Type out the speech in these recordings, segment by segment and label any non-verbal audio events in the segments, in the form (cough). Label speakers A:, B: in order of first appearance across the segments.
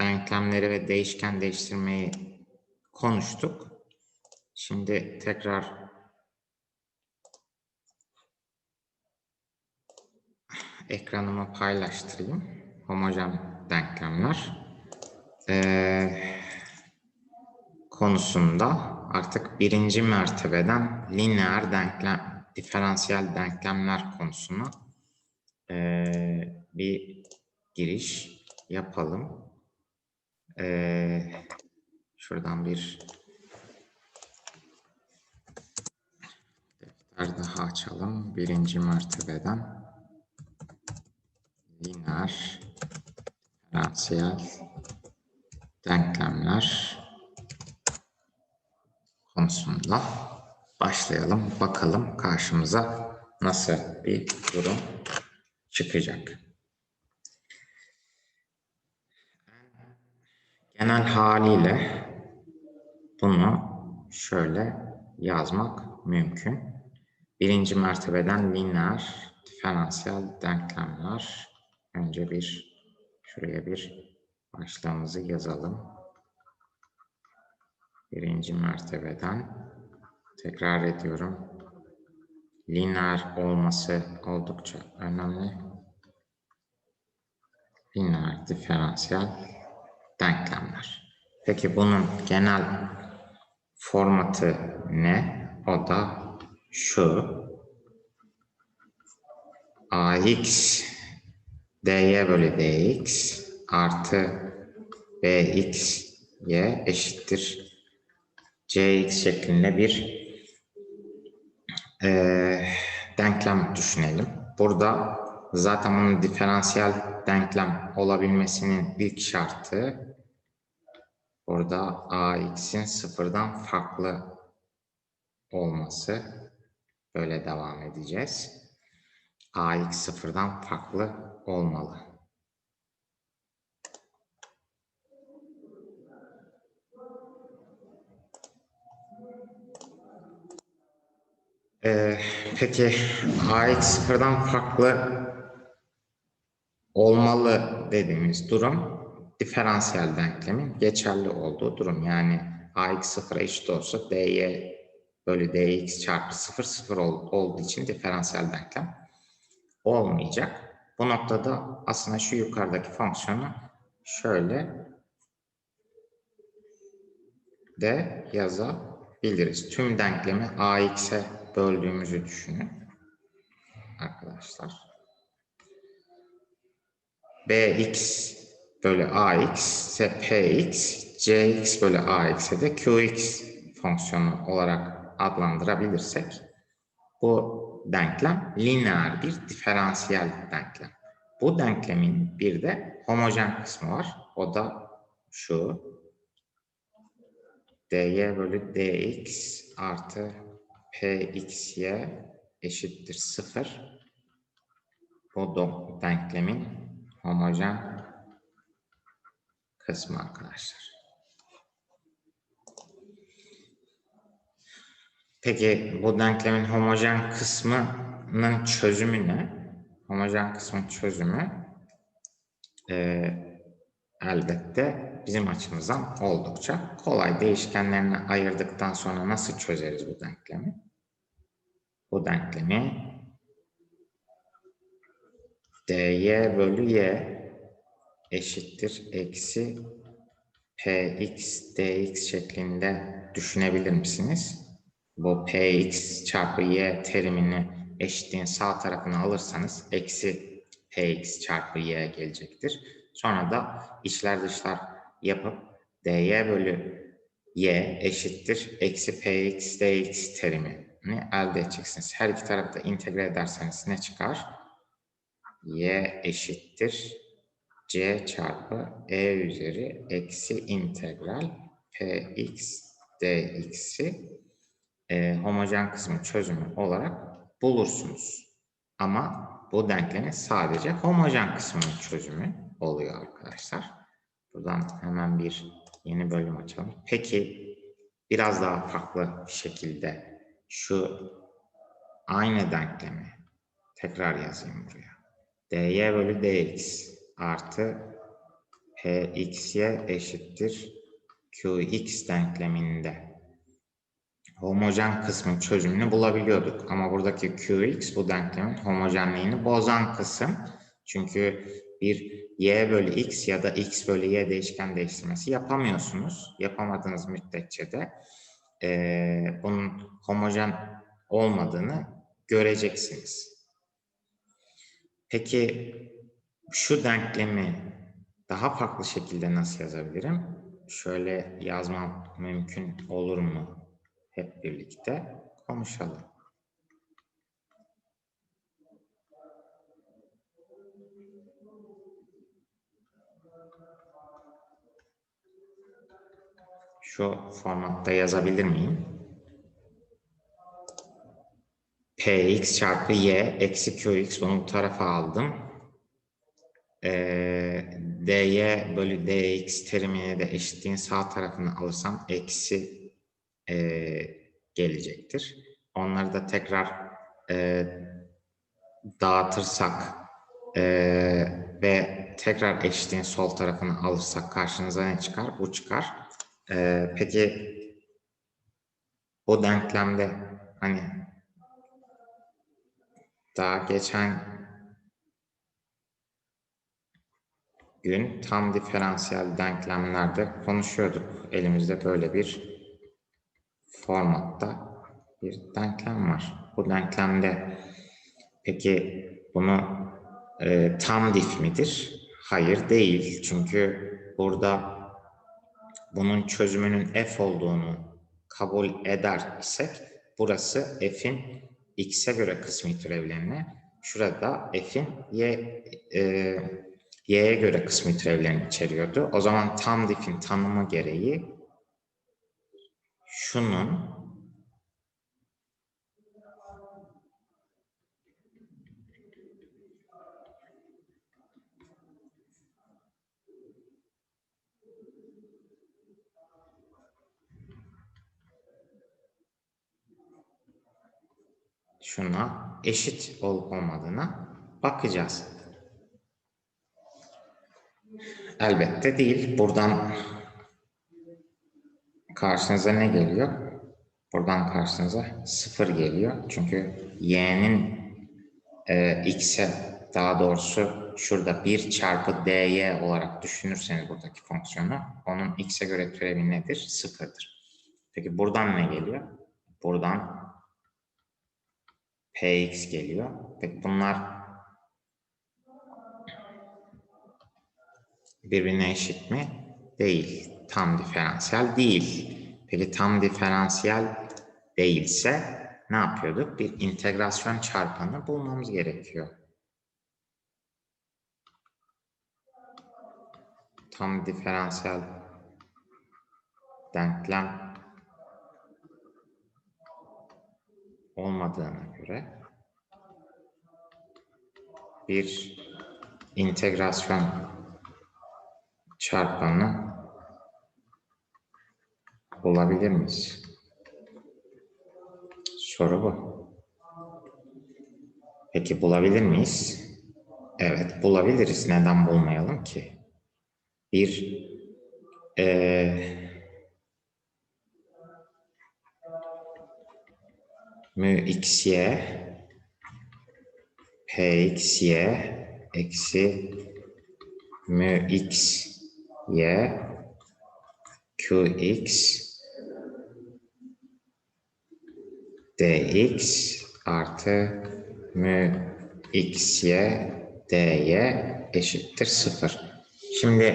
A: denklemleri ve değişken değiştirmeyi konuştuk. Şimdi tekrar ekranımı paylaştırayım. Homojen denklemler ee, konusunda artık birinci mertebeden lineer denklem, diferansiyel denklemler konusuna ee, bir giriş yapalım. Ee, şuradan bir defter daha açalım. Birinci mertebeden lineer diferansiyel denklemler konusunda başlayalım. Bakalım karşımıza nasıl bir durum çıkacak. Genel haliyle bunu şöyle yazmak mümkün. Birinci mertebeden lineer diferansiyel denklemler. Önce bir şuraya bir başlığımızı yazalım. Birinci mertebeden tekrar ediyorum. Lineer olması oldukça önemli. Lineer diferansiyel denklemler. Peki bunun genel formatı ne? O da şu. ax dy bölü dx artı bx y eşittir cx şeklinde bir e, denklem düşünelim. Burada zaten bunun diferansiyel denklem olabilmesinin ilk şartı burada ax'in sıfırdan farklı olması. Böyle devam edeceğiz. ax sıfırdan farklı olmalı. Ee, peki ax sıfırdan farklı olmalı dediğimiz durum diferansiyel denklemin geçerli olduğu durum. Yani ax sıfıra eşit olsa dy bölü dx çarpı sıfır sıfır ol, olduğu için diferansiyel denklem olmayacak. Bu noktada aslında şu yukarıdaki fonksiyonu şöyle de yazabiliriz. Tüm denklemi ax'e böldüğümüzü düşünün. Arkadaşlar. Bx bölü ax ise px, cx bölü ax'e de qx fonksiyonu olarak adlandırabilirsek bu denklem lineer bir diferansiyel denklem. Bu denklemin bir de homojen kısmı var. O da şu dy bölü dx artı pxy eşittir 0. Bu denklemin homojen kısmı arkadaşlar. Peki bu denklemin homojen kısmının çözümü ne? Homojen kısmın çözümü e, elbette bizim açımızdan oldukça kolay. Değişkenlerini ayırdıktan sonra nasıl çözeriz bu denklemi? Bu denklemi dy bölü y eşittir eksi px dx şeklinde düşünebilir misiniz? Bu px çarpı y terimini eşitliğin sağ tarafına alırsanız eksi px çarpı y gelecektir. Sonra da içler dışlar yapıp dy bölü y eşittir eksi px dx terimini elde edeceksiniz. Her iki tarafı da integre ederseniz ne çıkar? Y eşittir c çarpı e üzeri eksi integral px dx'i e, homojen kısmı çözümü olarak bulursunuz. Ama bu denklemin sadece homojen kısmının çözümü oluyor arkadaşlar. Buradan hemen bir yeni bölüm açalım. Peki biraz daha farklı bir şekilde şu aynı denklemi tekrar yazayım buraya. Dy bölü dx artı pxy eşittir qx denkleminde homojen kısmın çözümünü bulabiliyorduk. Ama buradaki qx bu denklemin homojenliğini bozan kısım. Çünkü bir y bölü x ya da x bölü y değişken değiştirmesi yapamıyorsunuz. Yapamadığınız müddetçe de eee, bunun homojen olmadığını göreceksiniz. Peki şu denklemi daha farklı şekilde nasıl yazabilirim? Şöyle yazmam mümkün olur mu? Hep birlikte konuşalım. Şu formatta yazabilir miyim? Px çarpı y eksi qx bunu bu tarafa aldım. Ee, dy bölü dx terimini de eşitliğin sağ tarafını alırsam eksi e, gelecektir. Onları da tekrar e, dağıtırsak e, ve tekrar eşitliğin sol tarafını alırsak karşınıza ne çıkar? Bu çıkar. E, peki bu denklemde hani daha geçen gün tam diferansiyel denklemlerde konuşuyorduk. Elimizde böyle bir formatta bir denklem var. Bu denklemde peki bunu e, tam dif midir? Hayır değil. Çünkü burada bunun çözümünün f olduğunu kabul eder isek burası f'in x'e göre kısmi türevlerini, şurada f'in y e, y'ye göre kısmi türevlerini içeriyordu. O zaman tam diff'in tanımı gereği şunun şuna eşit olup olmadığına bakacağız. Elbette değil. Buradan karşınıza ne geliyor? Buradan karşınıza sıfır geliyor. Çünkü y'nin e, x'e daha doğrusu şurada 1 çarpı dy olarak düşünürseniz buradaki fonksiyonu onun x'e göre türevi nedir? Sıfırdır. Peki buradan ne geliyor? Buradan px geliyor. Peki bunlar birbirine eşit mi? Değil. Tam diferansiyel değil. Peki tam diferansiyel değilse ne yapıyorduk? Bir integrasyon çarpanı bulmamız gerekiyor. Tam diferansiyel denklem olmadığına göre bir integrasyon çarpanı bulabilir miyiz? Soru bu. Peki bulabilir miyiz? Evet bulabiliriz. Neden bulmayalım ki? Bir eee mü xy pxy eksi mü x y qx dx artı mü xy dy eşittir sıfır. Şimdi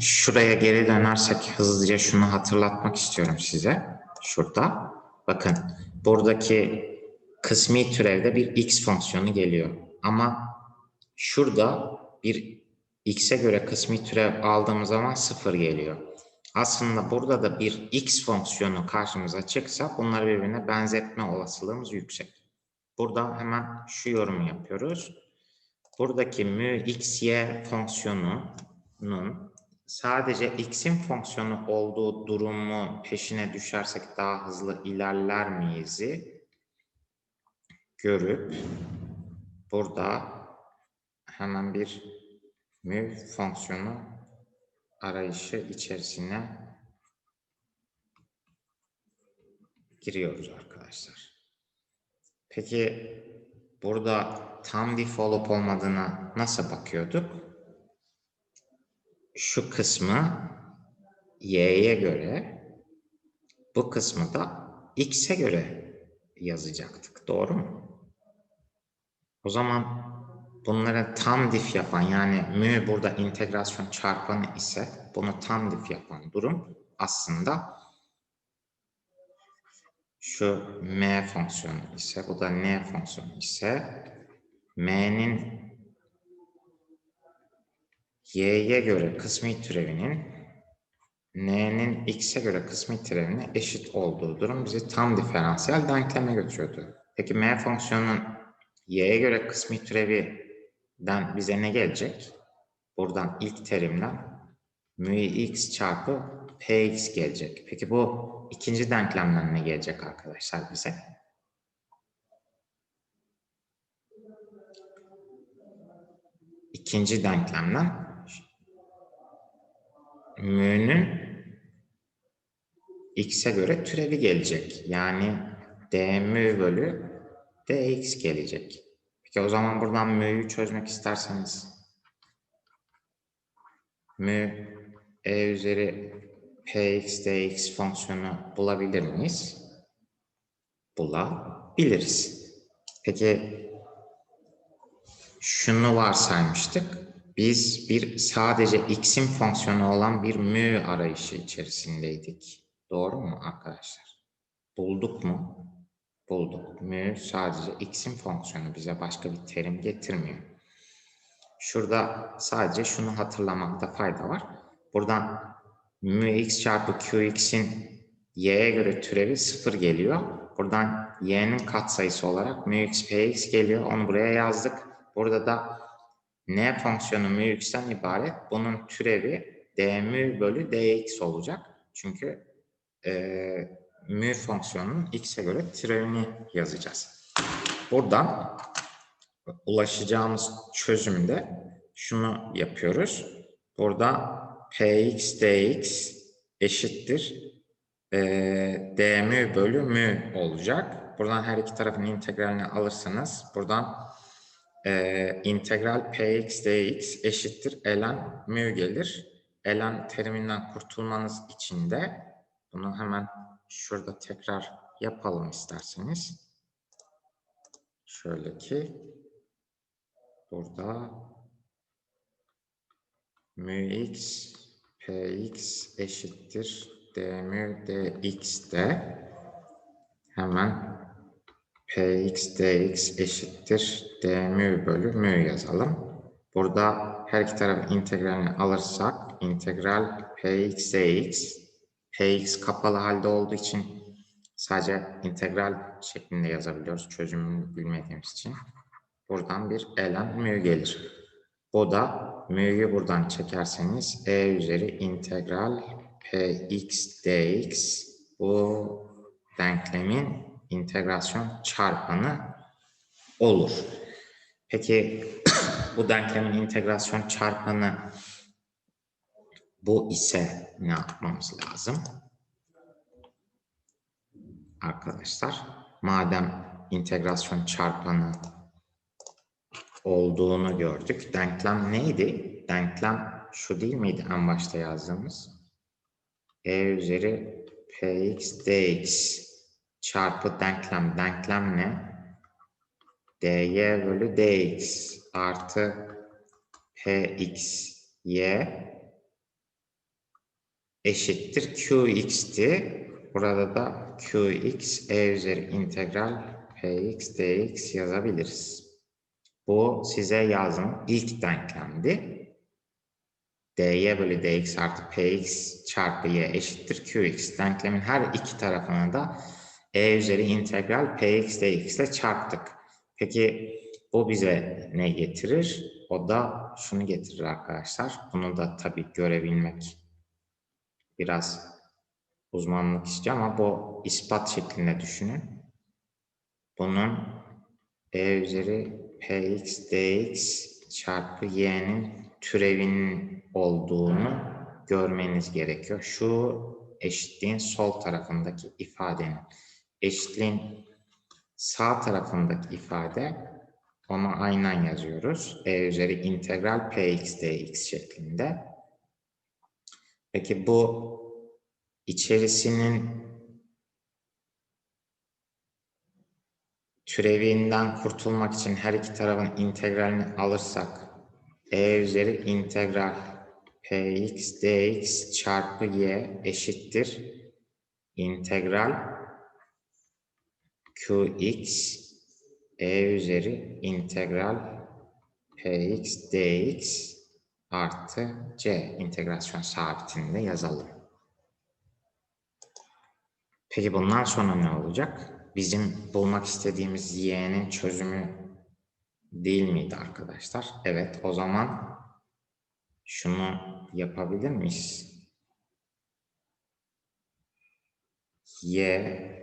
A: şuraya geri dönersek hızlıca şunu hatırlatmak istiyorum size. Şurada. Bakın buradaki kısmi türevde bir x fonksiyonu geliyor. Ama şurada bir x'e göre kısmi türev aldığımız zaman sıfır geliyor. Aslında burada da bir x fonksiyonu karşımıza çıksa bunları birbirine benzetme olasılığımız yüksek. Burada hemen şu yorumu yapıyoruz. Buradaki mü xy fonksiyonunun sadece x'in fonksiyonu olduğu durumu peşine düşersek daha hızlı ilerler miyiz'i görüp burada hemen bir mü fonksiyonu arayışı içerisine giriyoruz arkadaşlar. Peki burada tam dif olup olmadığına nasıl bakıyorduk? Şu kısmı y'ye göre bu kısmı da x'e göre yazacaktık. Doğru mu? O zaman bunları tam dif yapan yani mü burada integrasyon çarpanı ise bunu tam dif yapan durum aslında şu m fonksiyonu ise bu da n fonksiyonu ise m'nin y'ye göre kısmi türevinin n'nin x'e göre kısmi türevine eşit olduğu durum bizi tam diferansiyel denkleme götürüyordu. Peki m fonksiyonunun y'ye göre kısmi türevinden bize ne gelecek? Buradan ilk terimden mü x çarpı px gelecek. Peki bu ikinci denklemden ne gelecek arkadaşlar bize? İkinci denklemden mü'nün x'e göre türevi gelecek. Yani dmü bölü dx gelecek. Peki o zaman buradan mü'yü çözmek isterseniz mü e üzeri px dx fonksiyonu bulabilir miyiz? Bulabiliriz. Peki şunu varsaymıştık. Biz bir sadece x'in fonksiyonu olan bir mü arayışı içerisindeydik. Doğru mu arkadaşlar? Bulduk mu? Bulduk. Mü sadece x'in fonksiyonu bize başka bir terim getirmiyor. Şurada sadece şunu hatırlamakta fayda var. Buradan mü x çarpı qx'in y'ye göre türevi sıfır geliyor. Buradan y'nin katsayısı olarak mü x px geliyor. Onu buraya yazdık. Burada da n fonksiyonu mü x'ten ibaret. Bunun türevi d mü bölü dx olacak. Çünkü e, mü fonksiyonunun x'e göre türevini yazacağız. Buradan ulaşacağımız çözümde şunu yapıyoruz. Burada px dx eşittir e, d mü bölü mü olacak. Buradan her iki tarafın integralini alırsanız buradan e, integral px dx eşittir ln mü gelir. ln teriminden kurtulmanız için de bunu hemen şurada tekrar yapalım isterseniz. Şöyle ki burada mü x px eşittir d mü dx de hemen px dx eşittir d mü bölü mü yazalım. Burada her iki tarafın integralini alırsak integral px dx px kapalı halde olduğu için sadece integral şeklinde yazabiliyoruz çözümünü bilmediğimiz için. Buradan bir ln mü gelir. Bu da mü'yü buradan çekerseniz e üzeri integral px dx bu denklemin integrasyon çarpanı olur. Peki (coughs) bu denklemin integrasyon çarpanı bu ise ne yapmamız lazım? Arkadaşlar madem integrasyon çarpanı olduğunu gördük. Denklem neydi? Denklem şu değil miydi en başta yazdığımız? E üzeri px dx çarpı denklem. Denklem ne? dy bölü dx artı px y eşittir qx'ti. Burada da qx e üzeri integral px dx yazabiliriz. Bu size yazım ilk denklemdi. dy bölü dx artı px çarpı y eşittir qx. Denklemin her iki tarafını da e üzeri integral px dx ile çarptık. Peki bu bize ne getirir? O da şunu getirir arkadaşlar. Bunu da tabii görebilmek biraz uzmanlık istiyor ama bu ispat şeklinde düşünün. Bunun e üzeri px dx çarpı y'nin türevinin olduğunu görmeniz gerekiyor. Şu eşitliğin sol tarafındaki ifadenin. Eşitliğin sağ tarafındaki ifade onu aynen yazıyoruz. E üzeri integral px dx şeklinde. Peki bu içerisinin türevinden kurtulmak için her iki tarafın integralini alırsak e üzeri integral px dx çarpı y eşittir integral qx e üzeri integral px dx artı c integrasyon sabitini de yazalım. Peki bundan sonra ne olacak? Bizim bulmak istediğimiz y'nin çözümü değil miydi arkadaşlar? Evet o zaman şunu yapabilir miyiz? y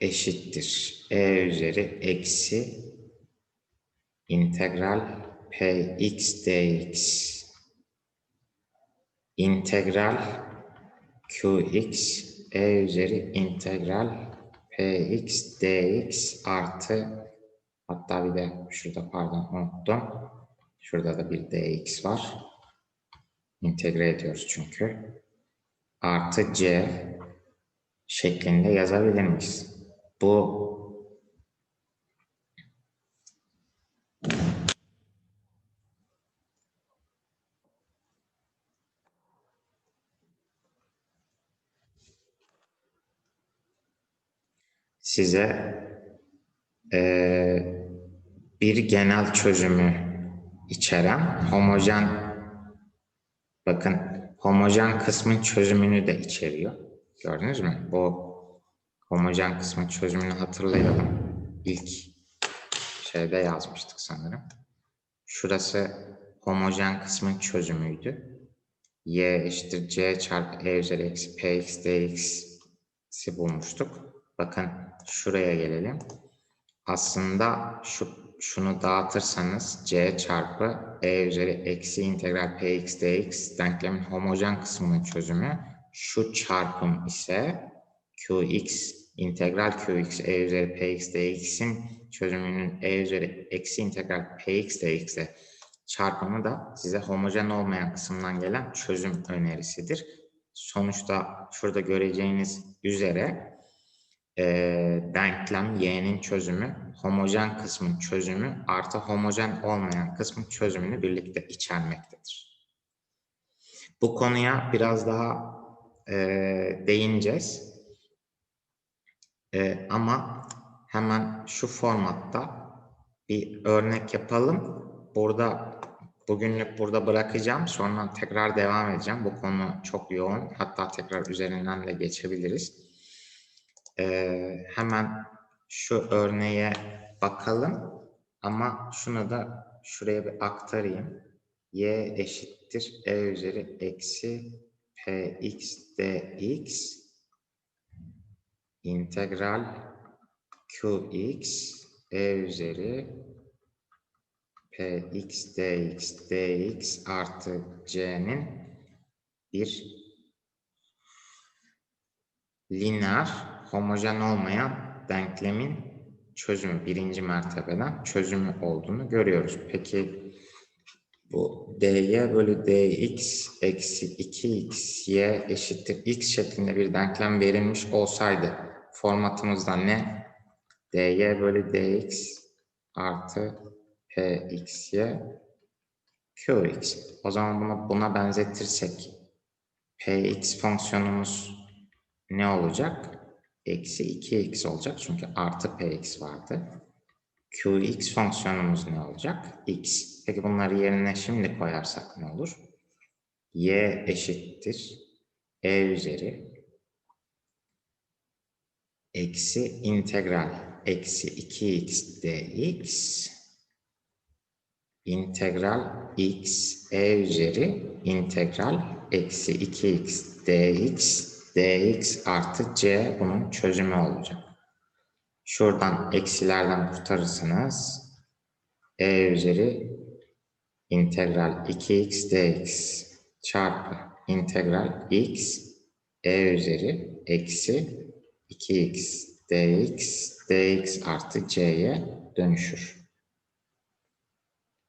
A: eşittir e üzeri eksi integral px dx integral qx e üzeri integral px dx artı hatta bir de şurada pardon unuttum. Şurada da bir dx var. İntegre ediyoruz çünkü. Artı c şeklinde yazabilir miyiz? Bu size eee, bir genel çözümü içeren homojen bakın homojen kısmın çözümünü de içeriyor. Gördünüz mü? Bu homojen kısmın çözümünü hatırlayalım. İlk şeyde yazmıştık sanırım. Şurası homojen kısmın çözümüydü. y eşittir c çarpı e üzeri eksi px dx'i bulmuştuk. Bakın şuraya gelelim. Aslında şu şunu dağıtırsanız c çarpı e üzeri eksi integral px dx denklemin homojen kısmının çözümü şu çarpım ise qx integral qx e üzeri px dx'in çözümünün e üzeri eksi integral px dx'e çarpımı da size homojen olmayan kısımdan gelen çözüm önerisidir. Sonuçta şurada göreceğiniz üzere eee, denklem y'nin çözümü homojen kısmın çözümü artı homojen olmayan kısmın çözümünü birlikte içermektedir. Bu konuya biraz daha eee, değineceğiz. Eee, ama hemen şu formatta bir örnek yapalım. Burada bugünlük burada bırakacağım. Sonra tekrar devam edeceğim. Bu konu çok yoğun. Hatta tekrar üzerinden de geçebiliriz. Eee, hemen şu örneğe bakalım. Ama şunu da şuraya bir aktarayım. y eşittir e üzeri eksi px dx integral qx e üzeri px dx dx artı c'nin bir lineer homojen olmayan denklemin çözümü birinci mertebeden çözümü olduğunu görüyoruz. Peki bu dy bölü dx eksi 2xy eşittir x şeklinde bir denklem verilmiş olsaydı formatımızda ne? dy bölü dx artı pxy qx. O zaman buna, buna benzetirsek px fonksiyonumuz ne olacak? Eksi 2x olacak çünkü artı px vardı. Qx fonksiyonumuz ne olacak? x. Peki bunları yerine şimdi koyarsak ne olur? y eşittir e üzeri eksi integral eksi 2x dx integral x e üzeri integral eksi 2x dx dx artı c bunun çözümü olacak. Şuradan eksilerden kurtarırsanız e üzeri integral 2x dx çarpı integral x e üzeri eksi 2x dx dx artı c'ye dönüşür.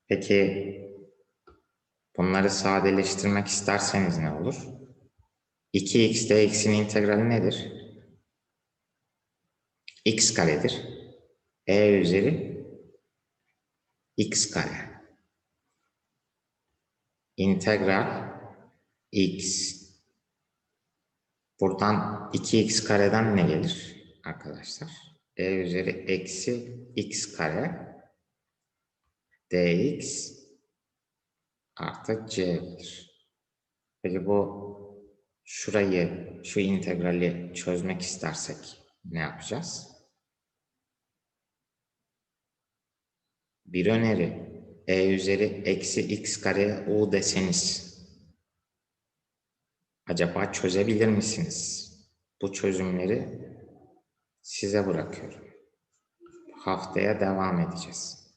A: Peki bunları sadeleştirmek isterseniz ne olur? 2x dx'in integrali nedir? X karedir. e üzeri x kare. İntegral x. Buradan 2x kareden ne gelir arkadaşlar? e üzeri eksi x kare dx artı c gelir. Peki bu şurayı, şu integrali çözmek istersek ne yapacağız? Bir öneri e üzeri eksi x kare u deseniz acaba çözebilir misiniz? Bu çözümleri size bırakıyorum. Haftaya devam edeceğiz.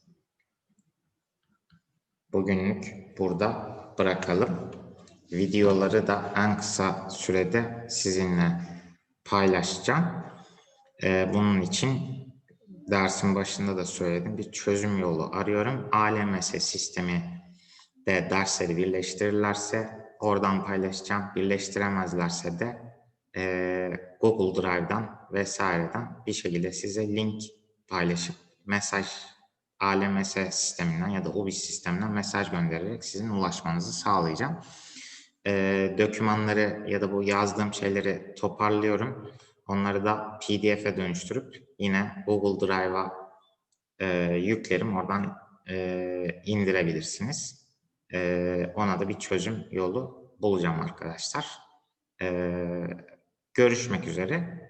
A: Bugünlük burada bırakalım. Videoları da en kısa sürede sizinle paylaşacağım. Ee, bunun için dersin başında da söyledim. Bir çözüm yolu arıyorum. ALMS sistemi de dersleri birleştirirlerse oradan paylaşacağım. Birleştiremezlerse de e, Google Drive'dan vesaireden bir şekilde size link paylaşıp mesaj ALMS sisteminden ya da UBIS sisteminden mesaj göndererek sizin ulaşmanızı sağlayacağım. E, dokümanları ya da bu yazdığım şeyleri toparlıyorum. Onları da PDF'e dönüştürüp yine Google Drive'a e, yüklerim. Oradan e, indirebilirsiniz. E, ona da bir çözüm yolu bulacağım arkadaşlar. E, görüşmek üzere.